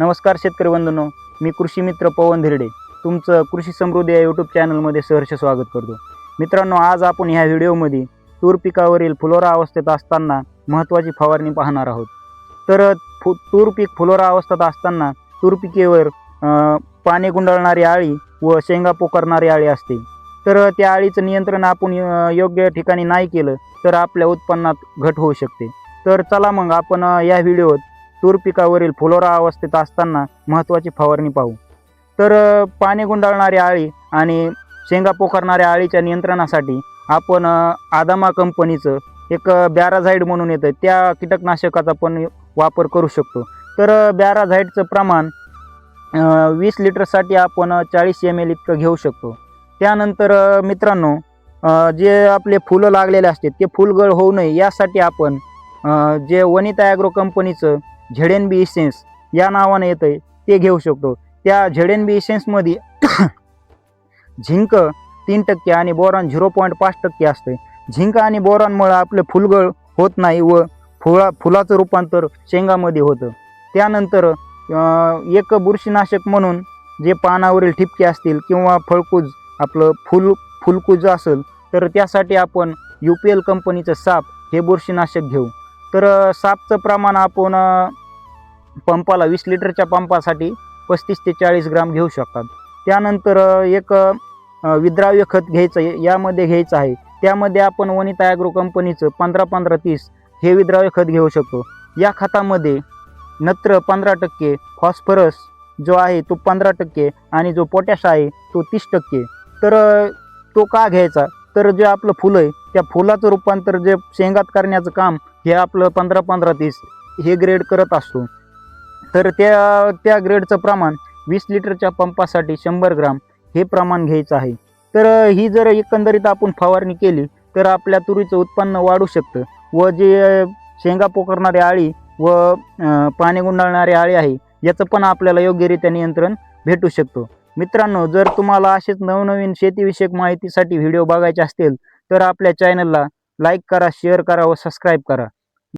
नमस्कार शेतकरी बंधूंनो मी कृषी मित्र पवन धिरडे. तुमचं कृषी समृद्धी या यूट्यूब चॅनलमध्ये सहर्ष स्वागत करतो. मित्रांनो आज आपण ह्या व्हिडिओमध्ये तूर पिकावरील फुलोरा अवस्थेत असताना महत्त्वाची फवारणी पाहणार आहोत. तर फु तूर पीक फुलोरा अवस्थेत असताना तूर पिकेवर पाने पाणी गुंडाळणारी आळी व शेंगा पोकरणारी आळी असते. तर त्या आळीचं नियंत्रण आपण योग्य ठिकाणी नाही केलं तर आपल्या उत्पन्नात घट होऊ शकते. तर चला मग आपण या व्हिडिओत तूर पिकावरील फुलोरा अवस्थेत असताना महत्त्वाची फवारणी पाहू. तर पाणी गुंडाळणारी आळी आणि शेंगा पोखरणाऱ्या आळीच्या नियंत्रणासाठी आपण आदामा कंपनीचं एक बॅराझाईड म्हणून येतं त्या कीटकनाशकाचा पण वापर करू शकतो. तर बॅराझाईडचं प्रमाण वीस लिटरसाठी आपण चाळीस एम एल इतकं घेऊ शकतो. त्यानंतर मित्रांनो जे आपले फुलं लागलेले असतात ते फुलगळ होऊ नये. यासाठी आपण जे वनिता ॲग्रो कंपनीचं झेड एन बी इसेन्स या नावाने येतं आहे ते घेऊ शकतो. त्या झेड एन बी इसेन्समध्ये झिंक तीन टक्के आणि बोरॉन झिरो पॉईंट पाच टक्के असते झिंक आणि बोरॉनमुळे आपलं फुलगळ होत नाही व फुला फुलाचं रूपांतर शेंगामध्ये होतं. त्यानंतर एक बुरशीनाशक म्हणून जे पानावरील ठिपके असतील किंवा फळकूज आपलं फुल फुलकूज असेल तर त्यासाठी आपण यू पी एल कंपनीचं साप हे बुरशीनाशक घेऊ. तर सापचं प्रमाण आपण पंपाला वीस लिटरच्या पंपासाठी पस्तीस ते चाळीस ग्राम घेऊ शकतात. त्यानंतर एक विद्राव्य खत घ्यायचं आहे यामध्ये घ्यायचं आहे. त्यामध्ये आपण वनिता ॲग्रो कंपनीचं पंधरा पंधरा तीस हे विद्राव्य खत घेऊ शकतो. या खतामध्ये नत्र पंधरा टक्के फॉस्फरस जो आहे तो पंधरा टक्के आणि जो पोटॅश आहे तो तीस टक्के. तर तो का घ्यायचा? तर जे आपलं फुलं आहे त्या फुलाचं रूपांतर जे शेंगात करण्याचं काम हे आपलं पंधरा पंधरा तीस हे ग्रेड करत असतो. तर त्या त्या ग्रेडचं प्रमाण वीस लिटरच्या पंपासाठी शंभर ग्राम हे प्रमाण घ्यायचं आहे. तर ही जर एकंदरीत आपण फवारणी केली तर आपल्या तुरीचं उत्पन्न वाढू शकतं व जे शेंगा पोखरणारे आळी व पाणी गुंडाळणारे आळी आहे याचं पण आपल्याला योग्यरित्या नियंत्रण भेटू शकतो. मित्रांनो जर तुम्हाला असेच नवनवीन शेतीविषयक माहितीसाठी व्हिडिओ बघायचे असतील तर आपल्या चॅनलला लाईक करा शेअर करा व सबस्क्राईब करा.